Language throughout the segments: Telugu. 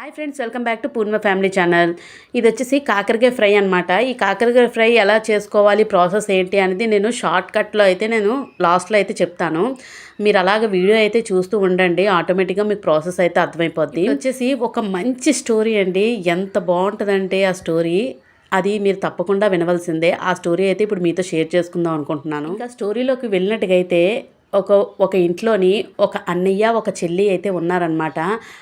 Hi friends welcome back to Purna family channel. ఇది వచ్చేసి కాకరకాయ ఫ్రై అనమాట ఈ కాకరకాయ ఫ్రై ఎలా చేసుకోవాలి ప్రాసెస్ ఏంటి అనేది నేను షార్ట్ కట్లో అయితే నేను లాస్ట్లో అయితే చెప్తాను. మీరు అలాగ వీడియో అయితే చూస్తూ ఉండండి ఆటోమేటిక్గా మీకు ప్రాసెస్ అయితే అర్థమైపోద్ది. వచ్చేసి ఒక మంచి స్టోరీ అండి. ఎంత బాగుంటుందంటే ఆ స్టోరీ. అది మీరు తప్పకుండా వినవలసిందే. ఆ స్టోరీ అయితే ఇప్పుడు మీతో షేర్ చేసుకుందాం అనుకుంటున్నాను. ఇంకా స్టోరీలోకి వెళ్ళినట్టుగా అయితే ఒక ఒక ఇంట్లోని ఒక అన్నయ్య ఒక చెల్లి అయితే ఉన్నారనమాట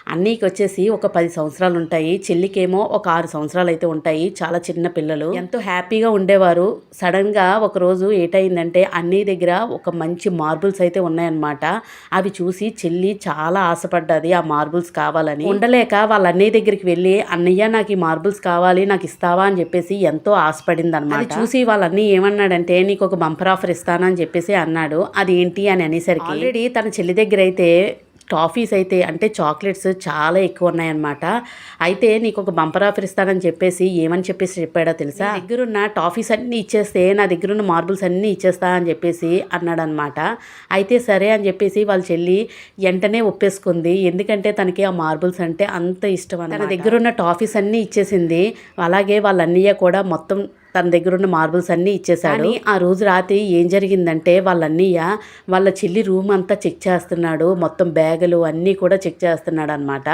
అన్నయ్యకి వచ్చేసి ఒక పది సంవత్సరాలు ఉంటాయి చెల్లికేమో ఒక ఆరు సంవత్సరాలు అయితే ఉంటాయి. చాలా చిన్న పిల్లలు. ఎంతో హ్యాపీగా ఉండేవారు. సడన్గా ఒకరోజు ఏటైందంటే అన్నయ్య దగ్గర ఒక మంచి మార్బుల్స్ అయితే ఉన్నాయన్నమాట. అవి చూసి చెల్లి చాలా ఆశపడ్డది ఆ మార్బుల్స్ కావాలని. ఉండలేక వాళ్ళ అన్నయ్య దగ్గరికి వెళ్ళి అన్నయ్య నాకు ఈ మార్బుల్స్ కావాలి నాకు ఇస్తావా? అని చెప్పేసి ఎంతో ఆశపడింది అనమాట చూసి వాళ్ళ అన్నయ్య ఏమన్నాడంటే నీకు ఒక బంపర్ ఆఫర్ ఇస్తానని చెప్పేసి అన్నాడు. అది ఏంటి అని అనేసరికి ఆల్రెడీ తన చెల్లి దగ్గర అయితే టాఫీస్ అయితే అంటే చాక్లెట్స్ చాలా ఎక్కువ ఉన్నాయన్నమాట. అయితే నీకు ఒక బంపర్ ఆఫర్ ఇస్తానని చెప్పేసి ఏమని చెప్పేసి చెప్పాడో తెలుసా? దగ్గరున్న టాఫీస్ అన్నీ ఇచ్చేస్తే నా దగ్గరున్న మార్బుల్స్ అన్నీ ఇచ్చేస్తా అని చెప్పేసి అన్నాడనమాట అయితే సరే అని చెప్పేసి వాళ్ళ చెల్లి వెంటనే ఒప్పేసుకుంది. ఎందుకంటే తనకి ఆ మార్బుల్స్ అంటే అంత ఇష్టం తన దగ్గరున్న టాఫీస్ అన్నీ ఇచ్చేసింది. అలాగే వాళ్ళ అన్నయ్య కూడా మొత్తం తన దగ్గర ఉన్న మార్బుల్స్ అన్నీ ఇచ్చేసాడు ఆ రోజు రాత్రి ఏం జరిగిందంటే వాళ్ళ అన్నయ్య వాళ్ళ చెల్లి రూమ్ అంతా చెక్ చేస్తున్నాడు. మొత్తం బ్యాగులు అన్నీ కూడా చెక్ చేస్తున్నాడు అనమాట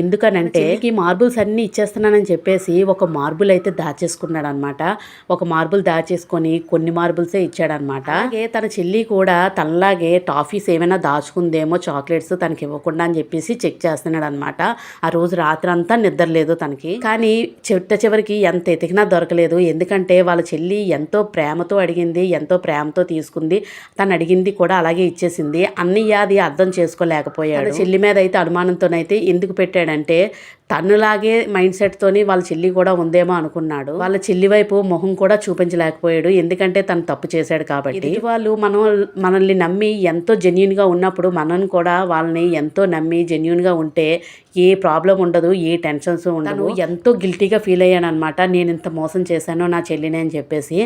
ఎందుకనంటే ఈ మార్బుల్స్ అన్నీ ఇచ్చేస్తున్నానని చెప్పేసి ఒక మార్బుల్ అయితే దాచేసుకున్నాడు అనమాట ఒక మార్బుల్ దాచేసుకొని కొన్ని మార్బుల్సే ఇచ్చాడనమాట అలాగే తన చెల్లి కూడా తనలాగే టాఫీస్ ఏమైనా దాచుకుందేమో చాక్లెట్స్ తనకి ఇవ్వకుండా అని చెప్పేసి చెక్ చేస్తున్నాడు అనమాట ఆ రోజు రాత్రి అంతా నిద్రలేదు తనకి. కానీ చిట్ట చివరికి ఎంత ఎతికినా దొరకలేదు. ఎందుకంటే వాళ్ళ చెల్లి ఎంతో ప్రేమతో అడిగింది ఎంతో ప్రేమతో తీసుకుంది. తను అడిగింది కూడా అలాగే ఇచ్చేసింది. అన్నయ్య అది అర్థం చేసుకోలేకపోయాడు. చెల్లి మీద అయితే అనుమానంతోనైతే ఎందుకు పెట్టాడంటే తనులాగే మైండ్ సెట్తోని వాళ్ళ చెల్లి కూడా ఉందేమో అనుకున్నాడు. వాళ్ళ చెల్లి వైపు మొహం కూడా చూపించలేకపోయాడు. ఎందుకంటే తను తప్పు చేశాడు కాబట్టి. వాళ్ళు మనం మనల్ని నమ్మి ఎంతో జెన్యున్గా ఉన్నప్పుడు మనం కూడా వాళ్ళని ఎంతో నమ్మి జెన్యున్గా ఉంటే ఏ ప్రాబ్లం ఉండదు ఏ టెన్షన్స్ ఉండదు ఎంతో గిల్టీగా ఫీల్ అయ్యాను అనమాట నేను ఇంత మోసం చేశాను నా చెల్లిని అని చెప్పేసి.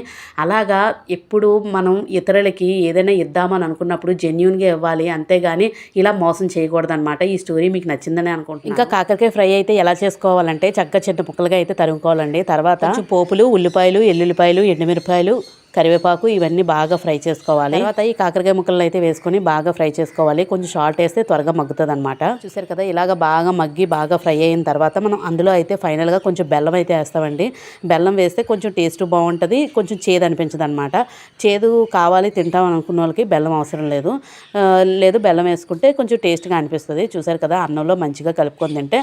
అలాగా ఎప్పుడు మనం ఇతరులకి ఏదైనా ఇద్దామని అనుకున్నప్పుడు జెన్యున్గా ఇవ్వాలి. అంతేగాని ఇలా మోసం చేయకూడదు అనమాట ఈ స్టోరీ మీకు నచ్చిందని అనుకుంటున్నాను. ఇంకా కాకరకాయ ఫ్రై అయితే ఎలా చేసుకోవాలంటే చక్కగా చిన్న ముక్కలుగా అయితే తరుముకోవాలండి. తర్వాత పోపులు ఉల్లిపాయలు ఎల్లుల్లిపాయలు ఎండుమిరపాయలు కరివేపాకు ఇవన్నీ బాగా ఫ్రై చేసుకోవాలి. తర్వాత ఈ కాకరకాయ ముక్కలు అయితే వేసుకొని బాగా ఫ్రై చేసుకోవాలి. కొంచెం షార్ట్ వేస్తే త్వరగా మగ్గుతుంది అనమాట చూసారు కదా ఇలాగ బాగా మగ్గి బాగా ఫ్రై అయిన తర్వాత మనం అందులో అయితే ఫైనల్గా కొంచెం బెల్లం అయితే వేస్తామండి. బెల్లం వేస్తే కొంచెం టేస్ట్ బాగుంటుంది కొంచెం చేదు అనిపించదు అనమాట చేదు కావాలి తింటాం అనుకున్న వాళ్ళకి బెల్లం అవసరం లేదు. లేదు బెల్లం వేసుకుంటే కొంచెం టేస్ట్గా అనిపిస్తుంది. చూసారు కదా అన్నంలో మంచిగా కలుపుకొని తింటే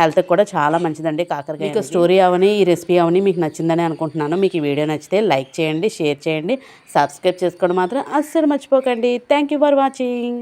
హెల్త్కి కూడా చాలా మంచిదండి కాకరకాయ స్టోరీ అవని ఈ రెసిపీ అవని మీకు నచ్చిందని అనుకుంటున్నాను. మీకు ఈ వీడియో నచ్చితే లైక్ చేయండి షేర్ చేయండి. సబ్స్క్రైబ్ చేసుకోవడం మాత్రం అస్సలు మర్చిపోకండి. Thank you for watching